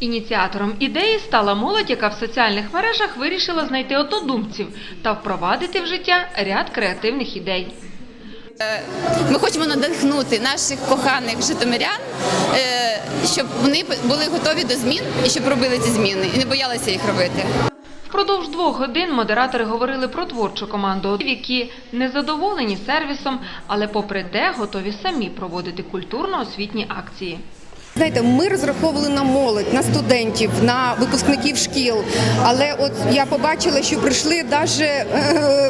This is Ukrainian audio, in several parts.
Ініціатором ідеї стала молодь, яка в соціальних мережах вирішила знайти однодумців та впровадити в життя ряд креативних ідей. Ми хочемо надихнути наших коханих житомирян, е, щоб вони були готові до змін і щоб робили ці зміни і не боялися їх робити. Впродовж двох годин модератори говорили про творчу команду, які не задоволені сервісом, але попри те готові самі проводити культурно-освітні акції. Знаєте, ми розраховували на молодь, на студентів, на випускників шкіл. Але от я побачила, що прийшли навіть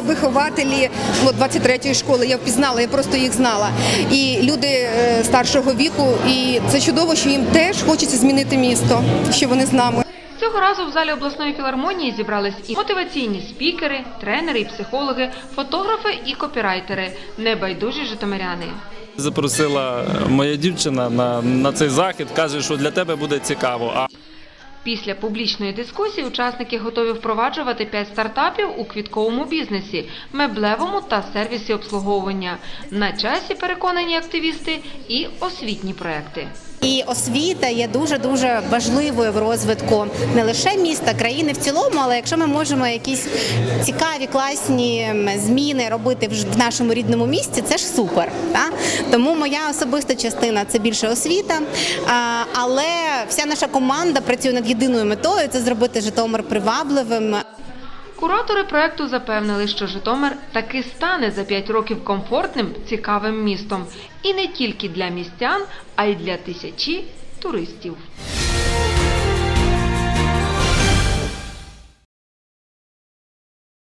вихователі от, 23-ї школи. Я впізнала, я просто їх знала. І люди е, старшого віку. І це чудово, що їм теж хочеться змінити місто, що вони з нами. Цього разу в залі обласної філармонії зібрались і мотиваційні спікери, тренери і психологи, фотографи і копірайтери, небайдужі житомиряни. Запросила моя дівчина на, на цей захід, каже, що для тебе буде цікаво. А Після публічної дискусії учасники готові впроваджувати п'ять стартапів у квітковому бізнесі, меблевому та сервісі обслуговування. На часі переконані активісти і освітні проекти. І освіта є дуже дуже важливою в розвитку не лише міста, країни в цілому, але якщо ми можемо якісь цікаві, класні зміни робити в нашому рідному місті, це ж супер. Та? Тому моя особиста частина це більше освіта. Але вся наша команда працює над єдиною метою це зробити Житомир привабливим. Куратори проекту запевнили, що Житомир таки стане за 5 років комфортним, цікавим містом. І не тільки для містян, а й для тисячі туристів.